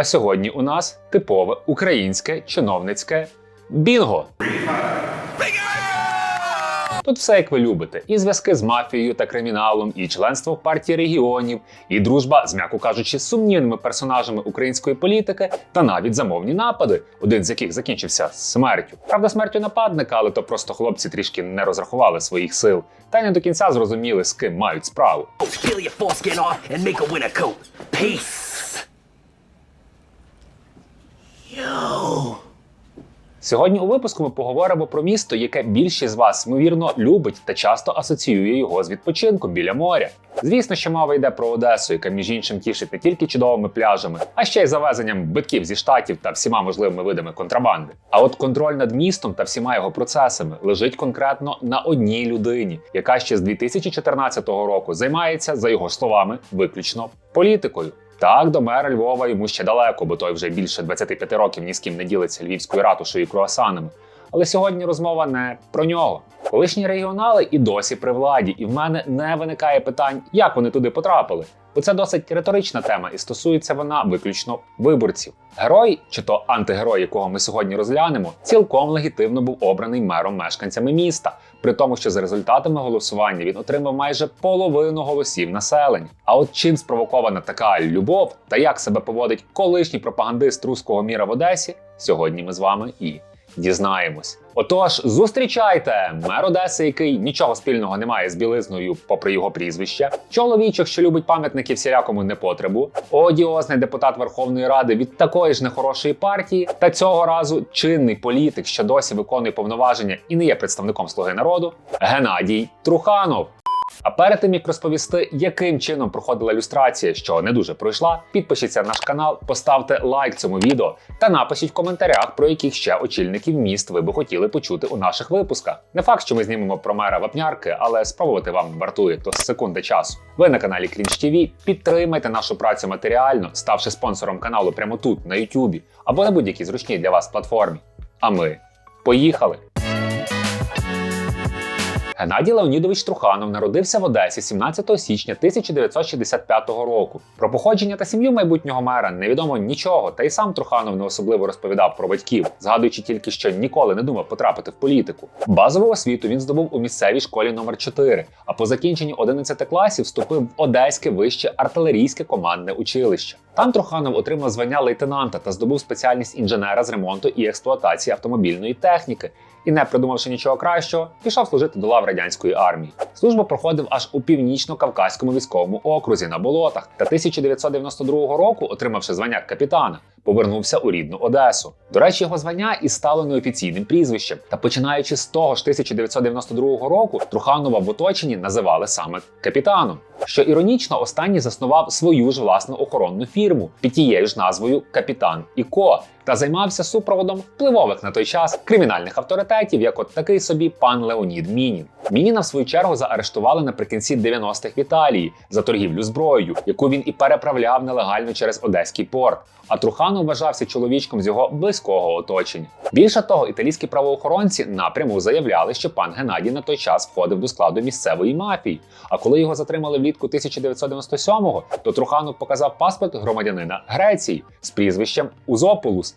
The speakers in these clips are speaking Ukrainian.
А сьогодні у нас типове українське чиновницьке бінго. Тут все як ви любите: і зв'язки з мафією та криміналом, і членство в партії регіонів, і дружба з, м'яко кажучи, сумнівними персонажами української політики, та навіть замовні напади, один з яких закінчився смертю. Правда, смертю нападника, але то просто хлопці трішки не розрахували своїх сил, та й не до кінця зрозуміли, з ким мають справу. Peel Сьогодні у випуску ми поговоримо про місто, яке більшість з вас ймовірно любить та часто асоціює його з відпочинком біля моря. Звісно, що мова йде про Одесу, яка між іншим тішить не тільки чудовими пляжами, а ще й завезенням битків зі штатів та всіма можливими видами контрабанди. А от контроль над містом та всіма його процесами лежить конкретно на одній людині, яка ще з 2014 року займається, за його словами, виключно політикою. Так, до мера Львова йому ще далеко, бо той вже більше 25 років ні з ким не ділиться львівською ратушою і круасанами. Але сьогодні розмова не про нього. Колишні регіонали і досі при владі, і в мене не виникає питань, як вони туди потрапили. Бо це досить риторична тема, і стосується вона виключно виборців. Герой, чи то антигерой, якого ми сьогодні розглянемо, цілком легітимно був обраний мером мешканцями міста, при тому, що за результатами голосування він отримав майже половину голосів населення. А от чим спровокована така любов та як себе поводить колишній пропагандист руського міра в Одесі, сьогодні ми з вами і дізнаємось. Отож, зустрічайте мер Одеси, який нічого спільного не має з білизною, попри його прізвище, чоловічок, що любить пам'ятники всілякому непотребу, одіозний депутат Верховної Ради від такої ж нехорошої партії, та цього разу чинний політик, що досі виконує повноваження і не є представником слуги народу, Геннадій Труханов. А перед тим як розповісти, яким чином проходила люстрація, що не дуже пройшла, підпишіться на наш канал, поставте лайк цьому відео та напишіть в коментарях, про яких ще очільників міст ви би хотіли почути у наших випусках. Не факт, що ми знімемо про мера вапнярки, але спробувати вам вартує то секунди часу. Ви на каналі Крінж ТВ, підтримайте нашу працю матеріально, ставши спонсором каналу прямо тут, на YouTube, або на будь-якій зручній для вас платформі. А ми поїхали! Геннадій Леонідович Труханов народився в Одесі 17 січня 1965 року. Про походження та сім'ю майбутнього мера невідомо нічого, та й сам Труханов не особливо розповідав про батьків, згадуючи тільки, що ніколи не думав потрапити в політику. Базову освіту він здобув у місцевій школі номер 4 а по закінченні 11 класів вступив в Одеське вище артилерійське командне училище. Там Труханов отримав звання лейтенанта та здобув спеціальність інженера з ремонту і експлуатації автомобільної техніки. І, не придумавши нічого кращого, пішов служити до лав радянської армії. Службу проходив аж у північно-кавказькому військовому окрузі на болотах та 1992 року, отримавши звання капітана, повернувся у рідну Одесу. До речі, його звання і стало неофіційним прізвищем. Та починаючи з того ж 1992 року, Труханова в оточенні називали саме капітаном. Що іронічно, останній заснував свою ж власну охоронну фірму під тією ж назвою Капітан і Ко та займався супроводом впливових на той час кримінальних авторитетів, як от такий собі пан Леонід Мінін. Мініна, в свою чергу, заарештували наприкінці 90-х в Італії за торгівлю зброєю, яку він і переправляв нелегально через Одеський порт. А Труханов вважався чоловічком з його близького оточення. Більше того, італійські правоохоронці напряму заявляли, що пан Геннадій на той час входив до складу місцевої мафії. А коли його затримали влітку 1997-го, то Труханов показав паспорт громадянина Греції з прізвищем Узополус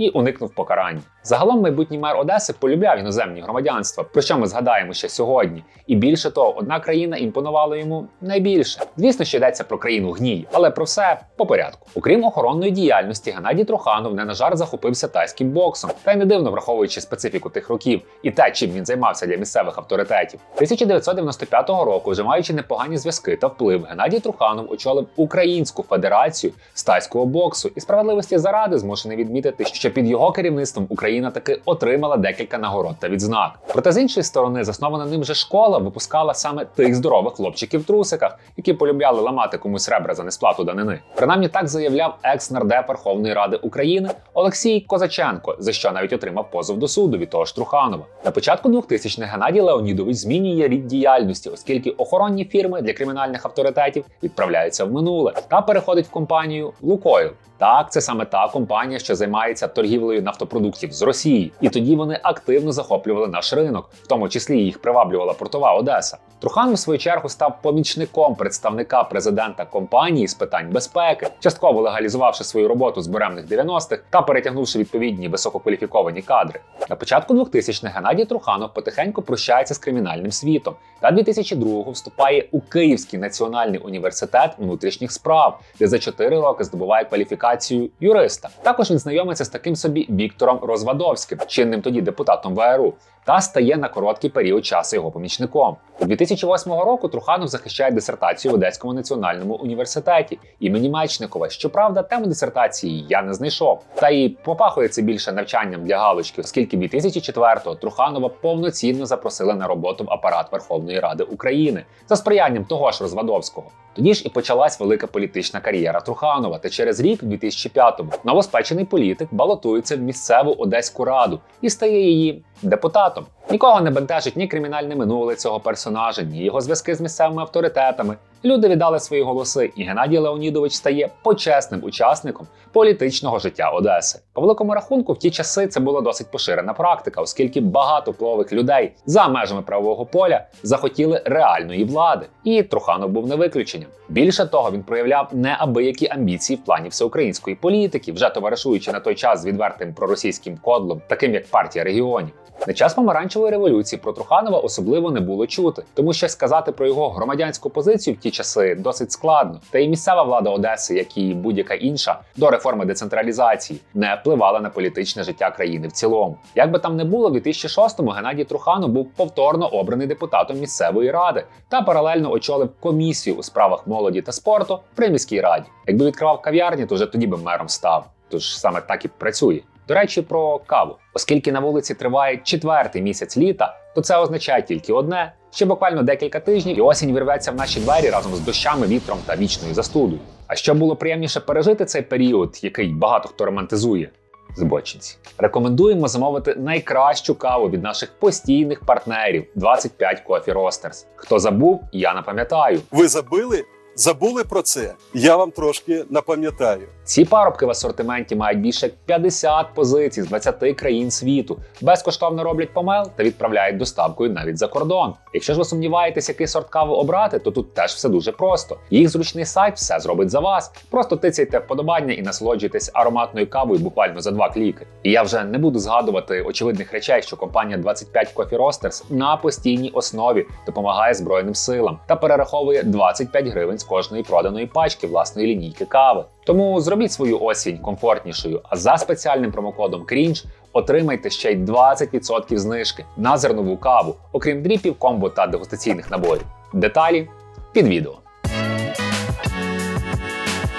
і уникнув покарання. Загалом майбутній мер Одеси полюбляв іноземні громадянства, про що ми згадаємо ще сьогодні. І більше того, одна країна імпонувала йому найбільше. Звісно, що йдеться про країну гній, але про все по порядку. Окрім охоронної діяльності, Геннадій Труханов не на жарт захопився тайським боксом, та й не дивно враховуючи специфіку тих років і те, чим він займався для місцевих авторитетів. 1995 року, вже маючи непогані зв'язки та вплив, Геннадій Труханов очолив Українську федерацію з тайського боксу і справедливості заради змушений відмітити, що під його керівництвом Україна таки отримала декілька нагород та відзнак. Проте з іншої сторони, заснована ним же школа випускала саме тих здорових хлопчиків в трусиках, які полюбляли ламати комусь ребра за несплату данини. Принаймні так заявляв екс-нардеп Верховної Ради України Олексій Козаченко, за що навіть отримав позов до суду від того ж Труханова. На початку 2000-х Геннадій Леонідович змінює рід діяльності, оскільки охоронні фірми для кримінальних авторитетів відправляються в минуле та переходить в компанію Лукойл. Так, це саме та компанія, що займається торгівлею нафтопродуктів з Росії, і тоді вони активно захоплювали наш ринок, в тому числі їх приваблювала портова Одеса. Труханов, в свою чергу, став помічником представника президента компанії з питань безпеки, частково легалізувавши свою роботу з буремних 90-х та перетягнувши відповідні висококваліфіковані кадри. На початку 2000-х Геннадій Труханов потихеньку прощається з кримінальним світом та 2002-го вступає у Київський національний університет внутрішніх справ, де за 4 роки здобуває кваліфікацію юриста. Також він знайомиться з таким собі Віктором Розвадовським, чинним тоді депутатом ВРУ, та стає на короткий період часу його помічником. У 2008 року Труханов захищає дисертацію в Одеському національному університеті імені Мечникова. Щоправда, тему дисертації я не знайшов. Та і попахує це більше навчанням для галочки, оскільки 2004-го Труханова повноцінно запросили на роботу в апарат Верховної Ради України за сприянням того ж Розвадовського. Тоді ж і почалась велика політична кар'єра Труханова. Та через рік, у 2005-му, новоспечений політик балотується в місцеву Одеську раду і стає її депутатом. Нікого не бентежить ні кримінальне минуле цього персонажа, ні його зв'язки з місцевими авторитетами. Люди віддали свої голоси, і Геннадій Леонідович стає почесним учасником політичного життя Одеси. По великому рахунку, в ті часи це була досить поширена практика, оскільки багато впливових людей за межами правового поля захотіли реальної влади, і Труханов був не виключенням. Більше того, він проявляв неабиякі амбіції в плані всеукраїнської політики, вже товаришуючи на той час з відвертим проросійським кодлом, таким як партія регіонів. На час помаранчевої революції про Труханова особливо не було чути, тому що сказати про його громадянську позицію в ті часи досить складно. Та й місцева влада Одеси, як і будь-яка інша, до реформи децентралізації не впливала на політичне життя країни в цілому. Як би там не було, в 2006-му Геннадій Труханов був повторно обраний депутатом місцевої ради та паралельно очолив комісію у справах молоді та спорту при міській раді. Якби відкривав кав'ярні, то вже тоді би мером став. Тож саме так і працює. До речі, про каву. Оскільки на вулиці триває четвертий місяць літа, то це означає тільки одне: ще буквально декілька тижнів, і осінь вирветься в наші двері разом з дощами, вітром та вічною застудою. А щоб було приємніше пережити цей період, який багато хто романтизує. Збочинці рекомендуємо замовити найкращу каву від наших постійних партнерів 25 Coffee Roasters. Хто забув, я напам'ятаю. Ви забили? Забули про це? Я вам трошки напам'ятаю. Ці парубки в асортименті мають більше 50 позицій з 20 країн світу, безкоштовно роблять помел та відправляють доставкою навіть за кордон. Якщо ж ви сумніваєтесь, який сорт кави обрати, то тут теж все дуже просто. Їх зручний сайт все зробить за вас. Просто тицяйте вподобання і насолоджуйтесь ароматною кавою буквально за два кліки. І я вже не буду згадувати очевидних речей, що компанія 25 Coffee Roasters на постійній основі допомагає Збройним силам та перераховує 25 гривень з кожної проданої пачки власної лінійки кави. Тому зробіть свою осінь комфортнішою, а за спеціальним промокодом Крінж отримайте ще й 20% знижки на зернову каву, окрім дріпів, комбо та дегустаційних наборів. Деталі під відео.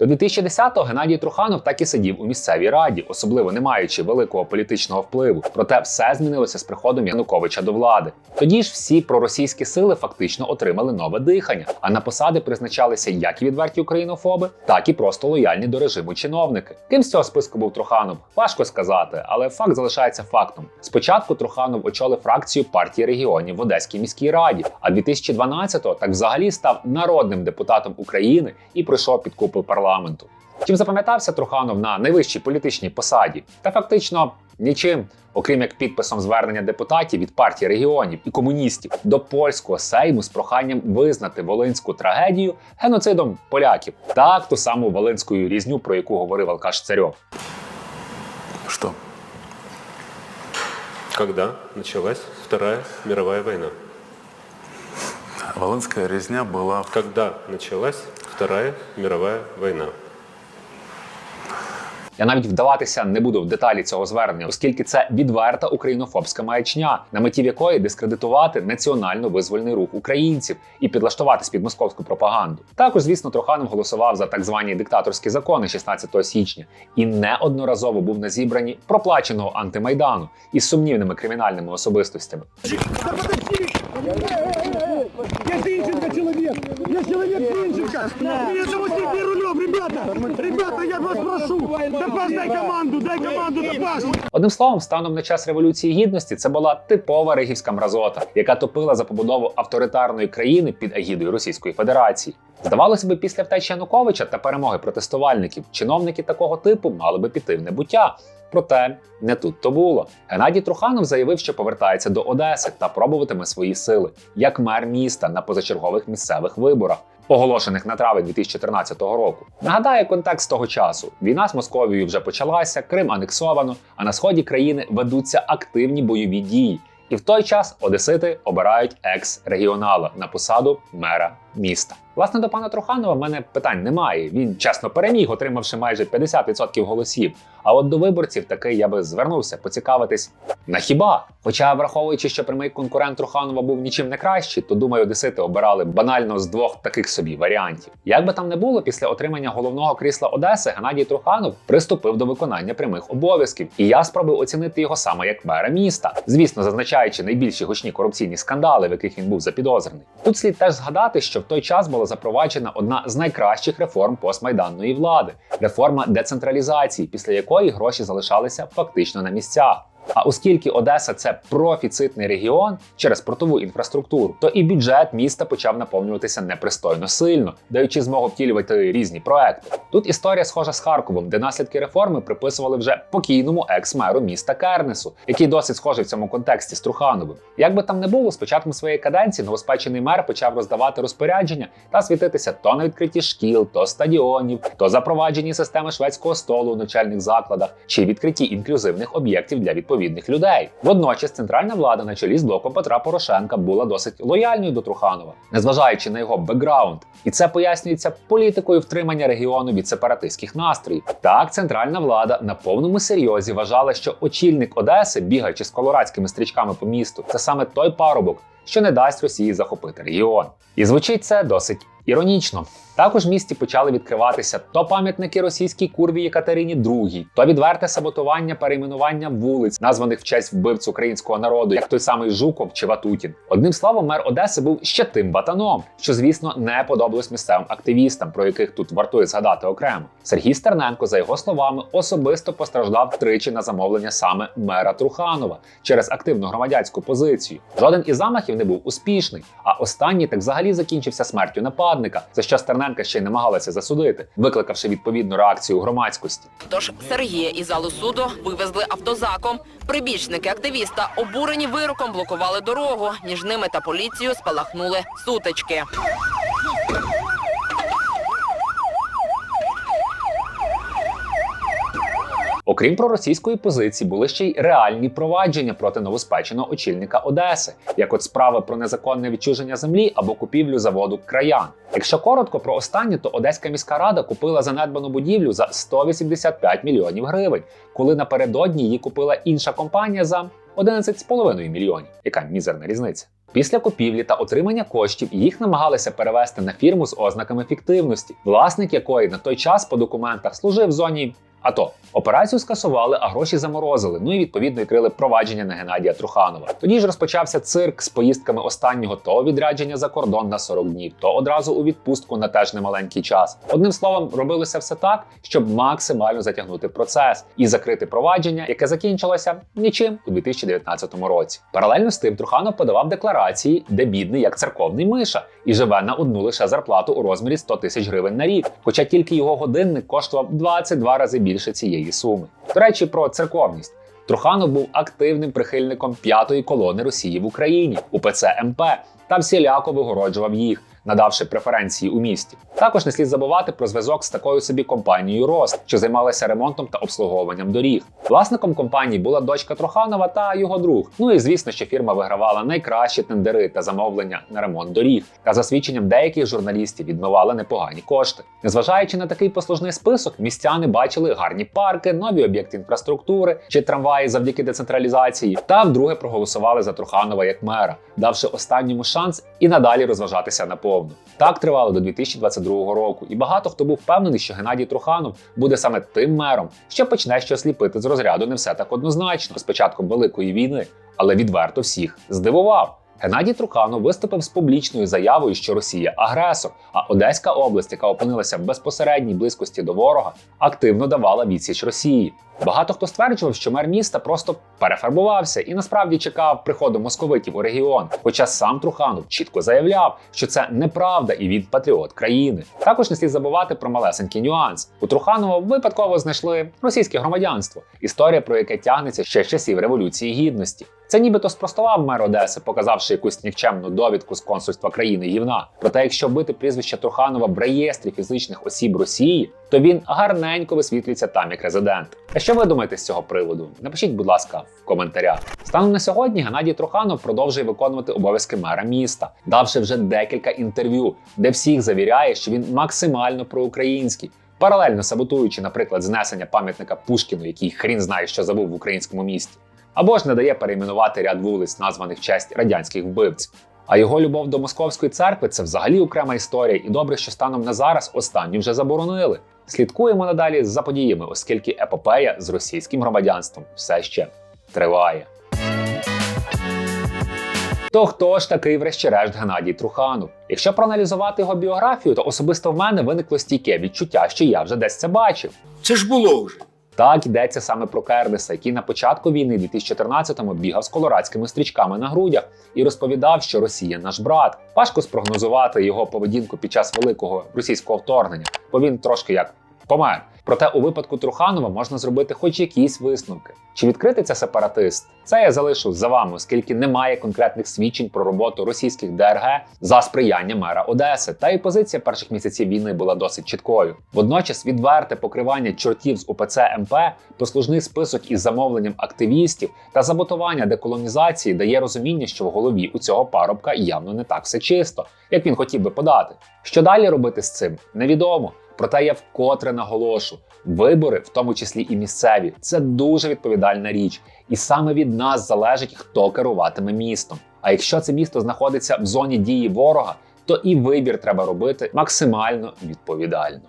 До 2010-го Геннадій Труханов так і сидів у місцевій раді, особливо не маючи великого політичного впливу. Проте все змінилося з приходом Януковича до влади. Тоді ж всі проросійські сили фактично отримали нове дихання, а на посади призначалися як і відверті українофоби, так і просто лояльні до режиму чиновники. Ким з цього списку був Труханов? Важко сказати, але факт залишається фактом. Спочатку Труханов очолив фракцію партії регіонів в Одеській міській раді, а 2012-го так взагалі став народним депутатом України і пройшов під купол парламенту. Чим запам'ятався Труханов на найвищій політичній посаді? Та фактично нічим, окрім як підписом звернення депутатів від партії регіонів і комуністів до польського сейму з проханням визнати волинську трагедію геноцидом поляків, так ту саму волинську різню, про яку говорив Алкаш Царьов. Что? Когда началась Вторая мировая война? Волынская резня была Когда началась Вторая мировая война? Я навіть вдаватися не буду в деталі цього звернення, оскільки це відверта українофобська маячня, на меті якої дискредитувати національно-визвольний рух українців і підлаштуватись під московську пропаганду. Також, звісно, Труханов голосував за так звані диктаторські закони 16 січня і неодноразово був на зібранні проплаченого антимайдану із сумнівними кримінальними особистостями. Я Зинченко человек! Я человек Зинченко! Я живу с рулем, ребята! Ребята, я вас прошу! Тепер дай команду, дай команду, тепер! Одним словом, станом на час революції гідності це була типова ригівська мразота, яка топила за побудову авторитарної країни під агідою Російської Федерації. Здавалося би, після втечі Януковича та перемоги протестувальників, чиновники такого типу мали би піти в небуття. Проте не тут то було. Геннадій Труханов заявив, що повертається до Одеси та пробуватиме свої сили як мер міста на позачергових місцевих виборах, оголошених на травень 2014 року. Нагадаю контекст того часу: війна з Московією вже почалася, Крим анексовано, а на сході країни ведуться активні бойові дії. І в той час одесити обирають екс-регіонала на посаду мера міста. Власне, до пана Труханова в мене питань немає. Він чесно переміг, отримавши майже 50% голосів. А от до виборців таки я би звернувся поцікавитись на хіба. Хоча, враховуючи, що прямий конкурент Труханова був нічим не кращий, то думаю, одесити обирали банально з двох таких собі варіантів. Як би там не було, після отримання головного крісла Одеси Геннадій Труханов приступив до виконання прямих обов'язків, і я спробую оцінити його саме як мера міста. Звісно, зазначаючи найбільші гучні корупційні скандали, в яких він був запідозрений. Тут слід теж згадати, що в той час була запроваджена одна з найкращих реформ постмайданної влади реформа децентралізації, після якої гроші залишалися фактично на місцях. А оскільки Одеса це профіцитний регіон через портову інфраструктуру, то і бюджет міста почав наповнюватися непристойно сильно, даючи змогу втілювати різні проекти. Тут історія схожа з Харковом, де наслідки реформи приписували вже покійному екс-меру міста Кернесу, який досить схожий в цьому контексті з Трухановим. Як би там не було, з початком своєї каденції новоспечений мер почав роздавати розпорядження та світитися то на відкритті шкіл, то стадіонів, то запровадженні системи шведського столу у навчальних закладах чи відкритті інклюзивних об'єктів для відповідних людей. Водночас центральна влада на чолі з блоком Петра Порошенка була досить лояльною до Труханова, незважаючи на його бекграунд. І це пояснюється політикою втримання регіону від сепаратистських настроїв. Так, центральна влада на повному серйозі вважала, що очільник Одеси, бігаючи з колорадськими стрічками по місту, це саме той парубок, що не дасть Росії захопити регіон. І звучить це досить іронічно. Також в місті почали відкриватися то пам'ятники російській курві Єкатерині II, то відверте саботування перейменування вулиць, названих в честь вбивць українського народу, як той самий Жуков чи Ватутін. Одним словом, мер Одеси був ще тим батаном, що, звісно, не подобалось місцевим активістам, про яких тут вартує згадати окремо. Сергій Стерненко, за його словами, особисто постраждав тричі на замовлення саме мера Труханова через активну громадянську позицію. Жоден із замахів не був успішний, а останній так взагалі закінчився смертю нападника, за що Стерненка ще й намагалася засудити, викликавши відповідну реакцію громадськості. Тож Сергія і залу суду вивезли автозаком. Прибічники активіста, обурені вироком, блокували дорогу. Між ними та поліцією спалахнули сутички. Окрім проросійської позиції, були ще й реальні провадження проти новоспеченого очільника Одеси, як от справи про незаконне відчуження землі або купівлю заводу краян. Якщо коротко про останнє, то Одеська міська рада купила занедбану будівлю за 185 мільйонів гривень, коли напередодні її купила інша компанія за 11,5 мільйонів. Яка мізерна різниця? Після купівлі та отримання коштів їх намагалися перевести на фірму з ознаками фіктивності, власник якої на той час по документах служив в зоні. АТО. операцію скасували, а гроші заморозили. Ну і відповідно і крили провадження на Геннадія Труханова. Тоді ж розпочався цирк з поїздками останнього то відрядження за кордон на 40 днів, то одразу у відпустку на теж немаленький час. Одним словом, робилося все так, щоб максимально затягнути процес і закрити провадження, яке закінчилося нічим у 2019 році. Паралельно з тим Труханов подавав декларації, де бідний як церковний миша, і живе на одну лише зарплату у розмірі 100 тисяч гривень на рік. Хоча тільки його годинник коштував 22 рази більше цієї суми. До речі, про церковність. Труханов був активним прихильником п'ятої колони Росії в Україні УПЦ МП та всіляко вигороджував їх, надавши преференції у місті. Також не слід забувати про зв'язок з такою собі компанією Рост, що займалася ремонтом та обслуговуванням доріг. Власником компанії була дочка Труханова та його друг. Ну і звісно, що фірма вигравала найкращі тендери та замовлення на ремонт доріг, та за свідченням деяких журналістів відмивала непогані кошти. Незважаючи на такий послужний список, містяни бачили гарні парки, нові об'єкти інфраструктури чи трамваї завдяки децентралізації, та вдруге проголосували за Труханова як мера, давши останньому шанс і надалі розважатися наповну. Так тривало до 2022 року, і багато хто був впевнений, що Геннадій Труханов буде саме тим мером, що почне щось ліпити з розряду не все так однозначно з початком великої війни, але відверто всіх здивував. Геннадій Труханов виступив з публічною заявою, що Росія агресор, а Одеська область, яка опинилася в безпосередній близькості до ворога, активно давала відсіч Росії. Багато хто стверджував, що мер міста просто перефарбувався і насправді чекав приходу московитів у регіон. Хоча сам Труханов чітко заявляв, що це неправда і він патріот країни. Також не слід забувати про малесенький нюанс. У Труханова випадково знайшли російське громадянство, історія про яке тягнеться ще з часів революції гідності. Це нібито спростував мер Одеси, показавши якусь нікчемну довідку з консульства країни гівна. Проте, якщо бити прізвище Труханова в реєстрі фізичних осіб Росії, то він гарненько висвітлюється там як резидент. А що ви думаєте з цього приводу? Напишіть, будь ласка, в коментарях. Станом на сьогодні Геннадій Труханов продовжує виконувати обов'язки мера міста, давши вже декілька інтерв'ю, де всіх завіряє, що він максимально проукраїнський. Паралельно саботуючи, наприклад, знесення пам'ятника Пушкіну, який хрін знає, що забув в українському місті, або ж не дає перейменувати ряд вулиць, названих в честь радянських вбивців. А його любов до московської церкви це взагалі окрема історія, і добре, що станом на зараз останню вже заборонили. Слідкуємо надалі за подіями, оскільки епопея з російським громадянством все ще триває. То хто ж такий, врешті-решт, Геннадій Труханов? Якщо проаналізувати його біографію, то особисто в мене виникло стійке відчуття, що я вже десь це бачив. Це ж було вже. Так йдеться саме про Кернеса, який на початку війни 2014-му бігав з колорадськими стрічками на грудях і розповідав, що Росія наш брат. Важко спрогнозувати його поведінку під час великого російського вторгнення, бо він трошки як помер. Проте у випадку Труханова можна зробити хоч якісь висновки. Чи відкритий це сепаратист? Це я залишу за вами, оскільки немає конкретних свідчень про роботу російських ДРГ за сприяння мера Одеси. Та і позиція перших місяців війни була досить чіткою. Водночас відверте покривання чортів з УПЦ МП, послужний список із замовленням активістів та заботування деколонізації дає розуміння, що в голові у цього парубка явно не так все чисто, як він хотів би подати. Що далі робити з цим, невідомо. Проте я вкотре наголошу: вибори, в тому числі і місцеві, це дуже відповідальна річ, і саме від нас залежить, хто керуватиме містом. А якщо це місто знаходиться в зоні дії ворога, то і вибір треба робити максимально відповідально.